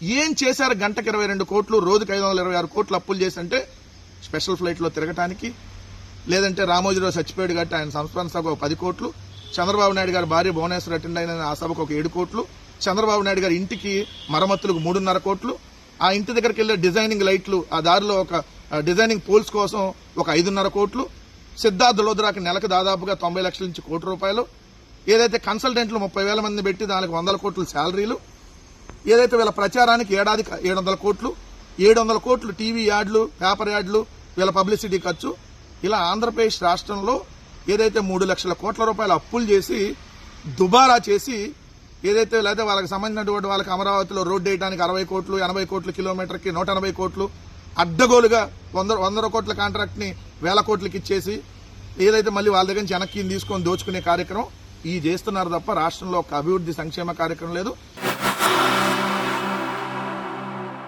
ఏం చేశారు గంటకి ఇరవై రెండు కోట్లు రోజుకి ఐదు వందల ఇరవై ఆరు కోట్లు అప్పులు చేసి అంటే స్పెషల్ ఫ్లైట్లో తిరగటానికి? లేదంటే రామోజీరావు చచ్చిపోయాడు కాబట్టి ఆయన సంస్మరణ సభకు ఒక పది కోట్లు చంద్రబాబు నాయుడు గారి భార్య భువనేశ్వర్ అటెండ్ అయిన ఆ సభకు ఒక ఏడు కోట్లు చంద్రబాబు నాయుడు గారి ఇంటికి మరమ్మతులకు మూడున్నర కోట్లు ఆ ఇంటి దగ్గరికి వెళ్ళే డిజైనింగ్ లైట్లు ఆ దారిలో ఒక డిజైనింగ్ పోల్స్ కోసం ఒక ఐదున్నర కోట్లు సిద్ధార్థ లోద్రాకి నెలకు దాదాపుగా తొంభై లక్షల నుంచి కోటి రూపాయలు ఏదైతే కన్సల్టెంట్లు ముప్పై వేల మంది పెట్టి దానికి వందల కోట్ల శాలరీలు ఏదైతే వీళ్ళ ప్రచారానికి ఏడాదికి ఏడు వందల కోట్లు ఏడు వందల కోట్లు టీవీ యాడ్లు పేపర్ యాడ్లు వీళ్ళ పబ్లిసిటీ ఖర్చు ఇలా ఆంధ్రప్రదేశ్ రాష్ట్రంలో ఏదైతే మూడు లక్షల కోట్ల రూపాయల అప్పులు చేసి దుబారా చేసి ఏదైతే లేదా వాళ్ళకి సంబంధించినటువంటి వాళ్ళకి అమరావతిలో రోడ్డు వేయడానికి అరవై కోట్లు ఎనభై కోట్ల కిలోమీటర్కి నూట ఎనభై కోట్లు అడ్డగోలుగా వంద వందల కోట్ల కాంట్రాక్ట్ని వేల కోట్లకి ఇచ్చేసి ఏదైతే మళ్ళీ వాళ్ళ దగ్గర నుంచి వెనక్కి తీసుకొని దోచుకునే కార్యక్రమం ఈ చేస్తున్నారు తప్ప రాష్ట్రంలో ఒక అభివృద్ధి సంక్షేమ కార్యక్రమం లేదు.